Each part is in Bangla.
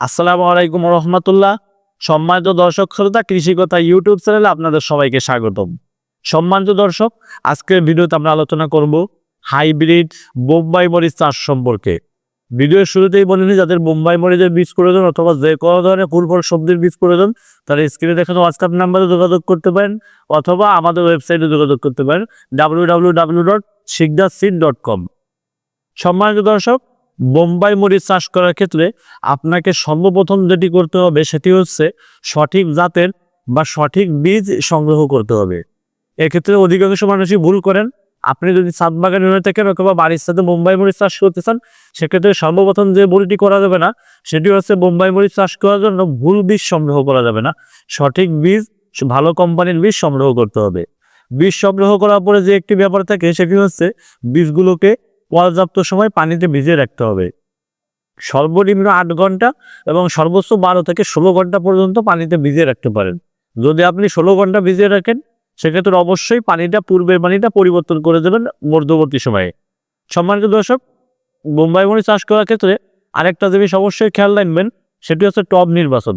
আসসালামু আলাইকুম রহমতুল্লাহ। সম্মানিত দর্শক শ্রোতা কৃষি কথা ইউটিউব চ্যানেলে আপনাদের সবাইকে স্বাগতম। সম্মানিত দর্শক, আজকের ভিডিওতে আমরা আলোচনা করব হাইব্রিড বোম্বাই মরিচ চাষ সম্পর্কে। ভিডিওর শুরুতেই বলে নিই, যাদের বোম্বাই মরিচের বীজ প্রয়োজন অথবা যে কোনো ধরনের ফুল ফল সবজির বীজ প্রয়োজন, তারা স্ক্রিনে দেখানো হোয়াটসঅ্যাপ নাম্বারে যোগাযোগ করতে পারেন অথবা আমাদের ওয়েবসাইটে যোগাযোগ করতে পারেন W W W dot sid dot com সম্মানিত দর্শক বোম্বাই মরিচ চাষ করার ক্ষেত্রে আপনাকে সর্বপ্রথম যেটি করতে হবে সেটি হচ্ছে সঠিক জাতের বা সঠিক বীজ সংগ্রহ করতে হবে। এক্ষেত্রে অধিকাংশ মানুষই ভুল করেন। আপনি যদি ছাদ বাগানে থাকেন অথবা বাড়ির সাথে বোম্বাই মরিচ চাষ করতে চান, সেক্ষেত্রে সর্বপ্রথম যে ভুলটি করা যাবে না, সেটি হচ্ছে বোম্বাই মরিচ চাষ করার জন্য ভুল বীজ সংগ্রহ করা যাবে না। সঠিক বীজ, ভালো কোম্পানির বীজ সংগ্রহ করতে হবে। বীজ সংগ্রহ করার পরে যে একটি ব্যাপার থাকে সেটি হচ্ছে বীজগুলোকে পর্যাপ্ত সময় পানিতে ভিজিয়ে রাখতে হবে। সর্বনিম্ন আট ঘণ্টা এবং সর্বোচ্চ বারো থেকে ষোলো ঘণ্টা পর্যন্ত পানিতে ভিজিয়ে রাখতে পারেন। যদি আপনি ষোলো ঘণ্টা ভিজিয়ে রাখেন, সেক্ষেত্রে অবশ্যই পানিটা, পূর্বের পানিটা পরিবর্তন করে দেবেন মধ্যবর্তী সময়ে। সম্মানিত দর্শক বোম্বাই মরিচ চাষ করার ক্ষেত্রে আরেকটা জিনিস অবশ্যই খেয়াল রাখবেন, সেটি হচ্ছে টব নির্বাচন।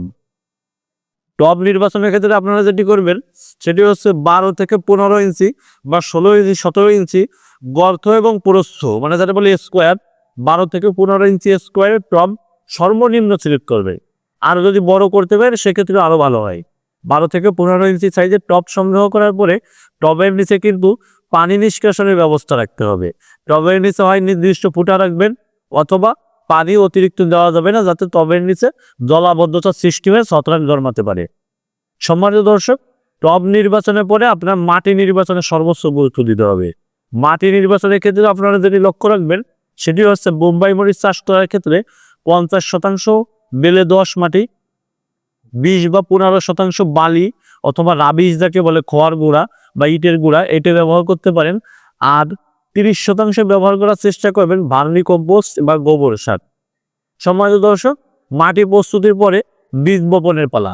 টব নির্বাচনের ক্ষেত্রে আপনারা যেটি করবেন, সেটি হচ্ছে বারো থেকে পনেরো ইঞ্চি বা ষোলো ইঞ্চি, সতেরো ইঞ্চি গর্থ এবং প্রস্থ মানে যেটা বলি স্কোয়ার বারো থেকে পনেরো ইঞ্চি স্কোয়ারের টপ সর্বনিম্ন সিলেক্ট করবে। আর যদি বড় করতে পারে সেক্ষেত্রে আরও ভালো হয়। বারো থেকে পনেরো ইঞ্চি সাইজের টব সংগ্রহ করার পরে টবের নিচে কিন্তু পানি নিষ্কাশনের ব্যবস্থা রাখতে হবে। টবের নিচে হয় নির্দিষ্ট ফুটা রাখবেন অথবা পানি অতিরিক্ত দেওয়া যাবে না, যাতে টবের নিচে জলাবদ্ধতার সৃষ্টি হয়ে, ছত্রাক জন্মাতে পারে। সম্মানিত দর্শক, টব নির্বাচনের পরে আপনার মাটি নির্বাচনে সর্বোচ্চ গুরুত্ব দিতে হবে। মাটি নির্বাচনের ক্ষেত্রে আপনারা যেটি লক্ষ্য রাখবেন, সেটি হচ্ছে বোম্বাই মরিচ চাষ করার ক্ষেত্রে পঞ্চাশ শতাংশ বেলে দশ মাটি, বিশ বা পনেরো শতাংশ বালি অথবা রাবিশ যাকে বলে খোয়ার গুঁড়া বা ইটের গুঁড়া, এটা ব্যবহার করতে পারেন। আর তিরিশ শতাংশ ব্যবহার করার চেষ্টা করবেন ভার্মি কম্পোস্ট বা গোবর সার। সম্মানিত দর্শক, মাটি প্রস্তুতির পরে বীজ বপনের পালা।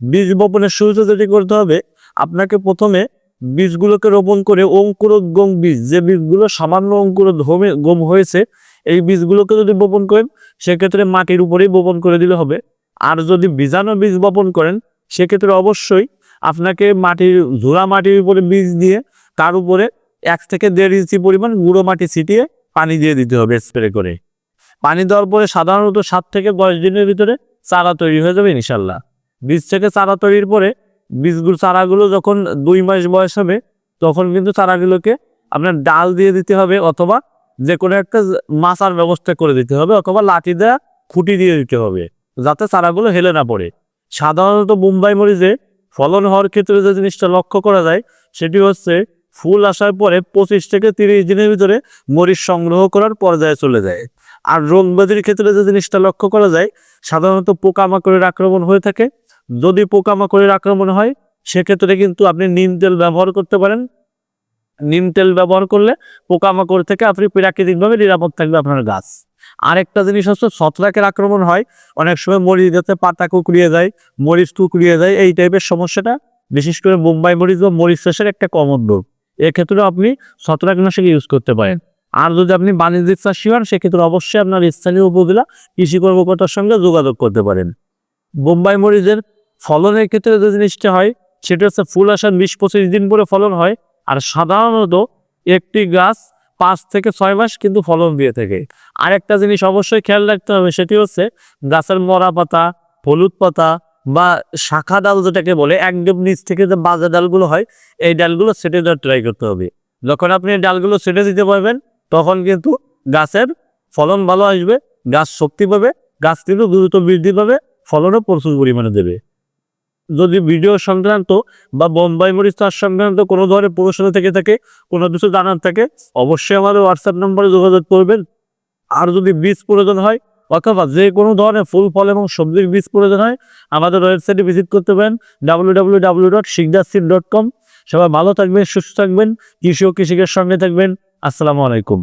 বীজ বপনের শুরুতে যেটি করতে হবে, আপনাকে প্রথমে বীজগুলোকে রোপণ করে অঙ্কুরোদ্গম বীজ, যে বীজগুলো সামান্য অঙ্কুরোদ্গমে গম হয়েছে, এই বীজগুলোকে যদি বপন করেন, সেক্ষেত্রে মাটির উপরেই বপন করে দিলে হবে। আর যদি বীজাণু বীজ বপন করেন, সেক্ষেত্রে অবশ্যই আপনাকে মাটির ঝোড়া মাটির উপরে বীজ দিয়ে তার উপরে এক থেকে দেড় ইঞ্চি পরিমাণ গুঁড়ো মাটি ছিটিয়ে পানি দিয়ে দিতে হবে স্প্রে করে। পানি দেওয়ার পরে সাধারণত সাত থেকে দশ দিনের ভিতরে চারা তৈরি হয়ে যাবে ইনশাল্লাহ। বীজ থেকে চারা তৈরির পরে বীজগুলো চারাগুলো যখন দুই মাস বয়স হবে, তখন কিন্তু চারাগুলোকে আপনার ডাল দিয়ে দিতে হবে অথবা যে কোনো একটা মাচার ব্যবস্থা করে দিতে হবে অথবা লাঠি দেওয়া খুঁটি দিয়ে দিতে হবে যাতে চারাগুলো হেলে না পড়ে। সাধারণত মুম্বাই মরিচে ফলন হওয়ার ক্ষেত্রে যে জিনিসটা লক্ষ্য করা যায়, সেটি হচ্ছে ফুল আসার পরে পঁচিশ থেকে তিরিশ দিনের ভিতরে মরিচ সংগ্রহ করার পর্যায়ে চলে যায়। আর রোগ ব্যাধির ক্ষেত্রে যে জিনিসটা লক্ষ্য করা যায়, সাধারণত পোকামাকড়ের আক্রমণ হয়ে থাকে। যদি পোকামাকড়ের আক্রমণ হয়, সেক্ষেত্রে কিন্তু আপনি নিম তেল ব্যবহার করতে পারেন। নিম তেল ব্যবহার করলে পোকামাকড় থেকে আপনি প্রাকৃতিকভাবে নিরাপদ থাকবে আপনার গাছ। আরেকটা জিনিস হচ্ছে, ছত্রাকের আক্রমণ হয়। অনেক সময় মরিচ যাতে পাতা কুকড়িয়ে যায়, মরিচ কুকড়িয়ে যায়। এই টাইপের সমস্যাটা, বিশেষ করে মুম্বাই মরিচ বা মরিচ চাষের একটা কমন রোগ। এক্ষেত্রে আপনি ছত্রাকনাশক ইউজ করতে পারেন। আর যদি আপনি বাণিজ্যিক চাষি হন সেক্ষেত্রে অবশ্যই আপনার স্থানীয় উপজেলা কৃষি কর্মকর্তার সঙ্গে যোগাযোগ করতে পারেন। বোম্বাই মরিচের ফলনের ক্ষেত্রে যে জিনিসটা হয় সেটা হচ্ছে ফুল আসার বিশ পঁচিশ দিন পরে ফলন হয়। আর সাধারণত একটি গাছ পাঁচ থেকে ছয় মাস কিন্তু ফলন দিয়ে থাকে। আরেকটা জিনিস অবশ্যই খেয়াল রাখতে হবে সেটি হচ্ছে গাছের মরা পাতা হলুদ পাতা বা শাখা ডাল যেটাকে বলে, একদম নিচ থেকে যে বাজা ডালগুলো হয়, এই ডালগুলো সেটে দেওয়ার ট্রাই করতে হবে। যখন আপনি ডালগুলো সেটে দিতে পারবেন, তখন কিন্তু গাছের ফলন ভালো আসবে, গাছ শক্তি পাবে, গাছ কিন্তু দ্রুত বৃদ্ধি পাবে, ফলনও প্রচুর পরিমাণে দেবে। যদি ভিডিও সংক্রান্ত বা বোম্বাই মরিচ চাষ সংক্রান্ত কোনো ধরনের প্রশ্ন থেকে থাকে, কোনো কিছু জানার থাকে, অবশ্যই আমাদের হোয়াটসঅ্যাপ নম্বরে যোগাযোগ করবেন। আর যদি বীজ প্রয়োজন হয় অথবা যে কোনো ধরনের ফুল, ফল এবং সবজির বীজ প্রয়োজন হয়, আমাদের ওয়েবসাইটে ভিজিট করতে পারেন ডাব্লিউ ডাব্লিউ ডাব্লিউ ডট সিকদাসিড ডট কম সবাই ভালো থাকবেন, সুস্থ থাকবেন, কৃষি ও কৃষিকের সঙ্গে থাকবেন। আসসালামু আলাইকুম।